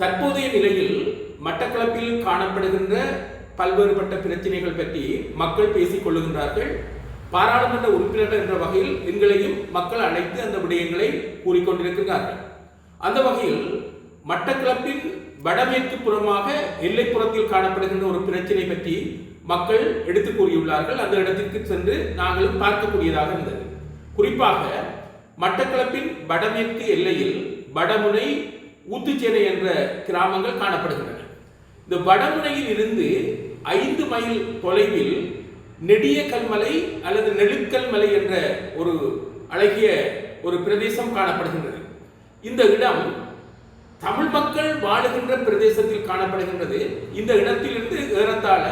தற்போதைய நிலையில் மட்டக்களப்பில் காணப்படுகின்ற பல்வேறுபட்ட பிரச்சனைகள் பற்றி மக்கள் பேசிக் கொள்ளுகின்றார்கள். பாராளுமன்ற உறுப்பினர்கள் என்ற வகையில் எங்களையும் மக்கள் அழைத்து அந்த விடயங்களை கூறிக்கொண்டிருக்கிறார்கள் அந்த வகையில் மட்டக்களப்பின் வடமேற்கு புறமாக எல்லைப்புறத்தில் காணப்படுகின்ற ஒரு பிரச்சனை பற்றி மக்கள் எடுத்து கூறியுள்ளார்கள். அந்த இடத்திற்கு சென்று நாங்களும் பார்க்கக்கூடியதாக இருந்தது. குறிப்பாக மட்டக்களப்பின் வடமேற்கு எல்லையில் வடமுனை ஊத்துச்சேனை என்ற கிராமங்கள் காணப்படுகின்றன. இந்த வடமுனையில் இருந்து ஐந்து மைல் தொலைவில் நெடிய கல்மலை அல்லது நெழுக்கல் மலை என்ற ஒரு அழகிய ஒரு பிரதேசம் காணப்படுகின்றது. இந்த இடம் தமிழ் மக்கள் வாழுகின்ற பிரதேசத்தில் காணப்படுகின்றது. இந்த இடத்திலிருந்து ஏறத்தாழ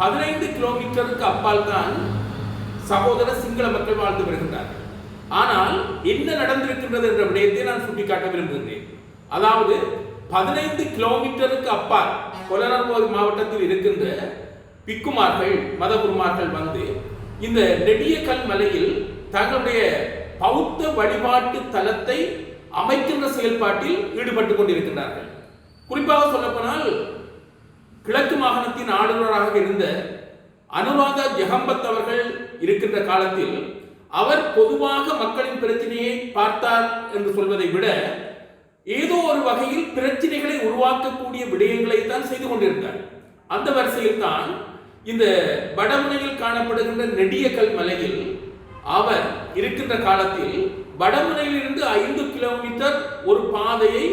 பதினைந்து கிலோமீட்டருக்கு அப்பால் தான் சகோதர சிங்கள மக்கள் வாழ்ந்து வருகின்றார்கள். ஆனால் என்ன நடந்திருக்கின்றது என்ற விடயத்தை நான் சுட்டிக்காட்ட விரும்புகின்றேன். அதாவது பதினைந்து கிலோமீட்டருக்கு அப்பால் கொலனர்போய் மாவட்டத்தில் இருக்கின்ற பிக்குமார்கள் மதகுருமார்கள் வந்து இந்த நெடியக்கல் மலையில் தங்களுடைய பௌத்த வழிபாட்டு தலத்தை அமைக்கின்ற செயல்பாட்டில் ஈடுபட்டு கொண்டிருக்கின்றார்கள். குறிப்பாக சொல்லப்போனால் கிழக்கு மாகாணத்தின் ஆளுநராக இருந்த அனுராதா ஜெகம்பத் அவர்கள் இருக்கின்ற காலத்தில் அவர் பொதுவாக மக்களின் பிரச்சனையை பார்த்தார் என்று சொல்வதை விட ஏதோ ஒரு வகையில் பிரச்சனைகளை உருவாக்கக்கூடிய விடயங்களை தான் செய்து கொண்டிருந்தார். அந்த வரிசையில் தான் இந்த வடமுனையில் காணப்படுகின்ற நெடியக்கல் மலையில் அவர் இருக்கின்ற காலத்தில் வடமுனையிலிருந்து ஐந்து கிலோமீட்டர் ஒரு பாதையை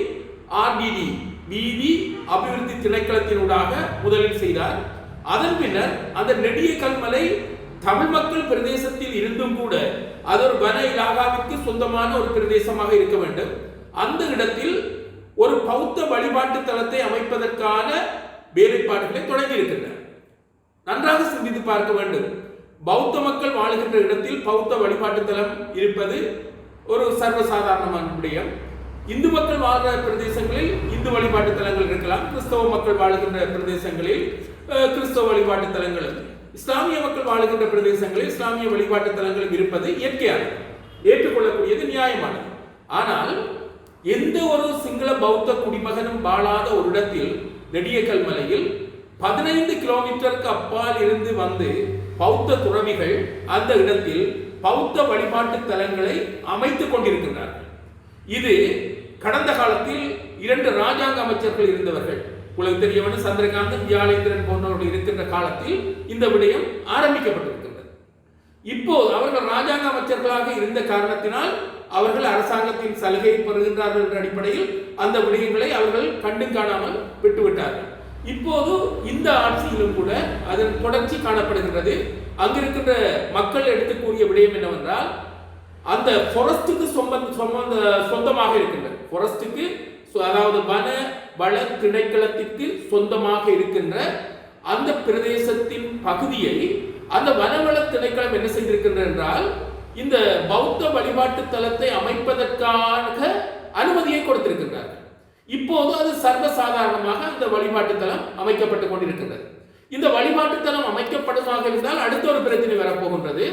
ஆர்டிடி வீதி அபிவிருத்தி திணைக்களத்தினூடாக முதலில் செய்தார். அதன் பின்னர் அந்த நெடிய கல்மலை தமிழ் மக்கள் பிரதேசத்தில் இருந்தும் கூட அது ஒரு வன இலாகாவிற்கு சொந்தமான ஒரு பிரதேசமாக இருக்க வேண்டும். அந்த இடத்தில் ஒரு பௌத்த வழிபாட்டு தலத்தை அமைப்பதற்கான வேலைப்பாடுகளை தொடங்கி இருக்கின்றன. நன்றாக சிந்தித்து பார்க்க வேண்டும். பௌத்த மக்கள் வாழுகின்ற இடத்தில் பௌத்த வழிபாட்டு தலம் இருப்பது ஒரு சர்வசாதாரணமான விடயம் இந்து மக்கள் வாழ்கிற பிரதேசங்களில் இந்து வழிபாட்டு தலங்கள் இருக்கலாம். கிறிஸ்தவ மக்கள் வாழ்கின்ற பிரதேசங்களில் கிறிஸ்தவ வழிபாட்டு தலங்கள் இஸ்லாமிய மக்கள் வாழுகின்ற பிரதேசங்களில் இஸ்லாமிய வழிபாட்டு தலங்களும் இருப்பது இயற்கையானது. ஏற்றுக்கொள்ளக்கூடியது நியாயமானது. ஆனால் எந்த ஒரு சிங்கள பௌத்த குடிமகனும் வாழாத ஒரு இடத்தில் நெடியக்கல் மலையில் பதினைந்து கிலோமீட்டருக்கு அப்பால் இருந்து வந்து பௌத்த துறவிகள் அந்த இடத்தில் பௌத்த வழிபாட்டு தலங்களை அமைத்துக் கொண்டிருக்கின்றார்கள். இது கடந்த காலத்தில் இரண்டு ராஜாங்க அமைச்சர்கள் இருந்தவர்கள். உங்களுக்கு தெரியவன சந்திரகாந்தன் வியாழேந்திரன் போன்றவர்கள் இருக்கின்ற காலத்தில் இந்த விடயம் ஆரம்பிக்கப்பட்டது. இப்போது அவர்கள் ராஜாங்க அமைச்சர்களாக இருந்த காரணத்தினால் அவர்கள் அரசாங்கத்தின் சலுகை பெறுகின்றார்கள் என்ற அடிப்படையில் அந்த விடயங்களை அவர்கள் கண்டு காணாமல் விட்டுவிட்டார்கள். இப்போது இந்த ஆட்சியிலும் கூட அதன் தொடர்ச்சி காணப்படுகின்றது. அங்கிருக்கின்ற மக்கள் எடுத்து கூறிய விடயம் என்னவென்றால் அந்த ஃபாரஸ்ட்டுக்கு சொந்த சொந்த சொந்தமாக இருக்கின்றது. ஃபாரஸ்ட்டுக்கு அதாவது வன வள திணைக்களத்திற்கு சொந்தமாக இருக்கின்ற அந்த பிரதேசத்தின் பகுதியை அந்த வனவள திணைக்களம் என்ன செய்திருக்கின்றது என்றால் இந்த பௌத்த வழிபாட்டு தலத்தை அமைப்பதற்காக அனுமதியை கொடுத்திருக்கின்றார்கள். இப்போது அது சர்வசாதாரணமாக அந்த வழிபாட்டு தலம் அமைக்கப்பட்டு கொண்டிருக்கின்றது. இந்த வழிபாட்டு தலம் அமைக்கப்படுமாக இருந்தால் அடுத்த ஒரு பிரச்சனை வரப்போகின்றது.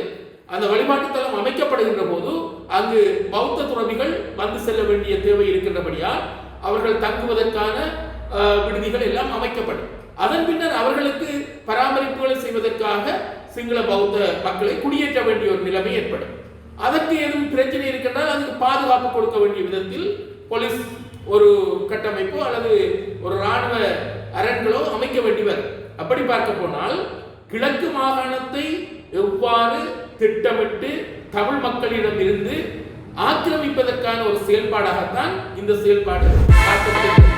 அந்த வழிபாட்டு தலம் அமைக்கப்படுகின்ற போது அங்கு பௌத்த துறவிகள் வந்து செல்ல வேண்டிய தேவை இருக்கின்றபடியால் அவர்கள் தங்குவதற்கான விடுதிகள் எல்லாம் அமைக்கப்படும். அதன் பின்னர் அவர்களுக்கு பராமரிப்புகளை செய்வதற்காக சிங்கள பௌத்த மக்களை குடியேற்ற வேண்டிய ஒரு நிலைமை ஏற்படும். அதற்கு ஏதும் பிரச்சனை இருக்கின்றால் அதுக்கு பாதுகாப்பு கொடுக்க வேண்டிய விதத்தில் போலீஸ் ஒரு கட்டமைப்போ அல்லது ஒரு ராணுவ அரண்களோ அமைக்க வேண்டி வரும். அப்படி பார்க்க போனால் கிழக்கு மாகாணத்தை எவ்வாறு திட்டமிட்டு தமிழ் மக்களிடம் இருந்து ஆக்கிரமிப்பதற்கான ஒரு செயல்பாடாகத்தான் இந்த செயல்பாடு பார்க்கப்படுகிறது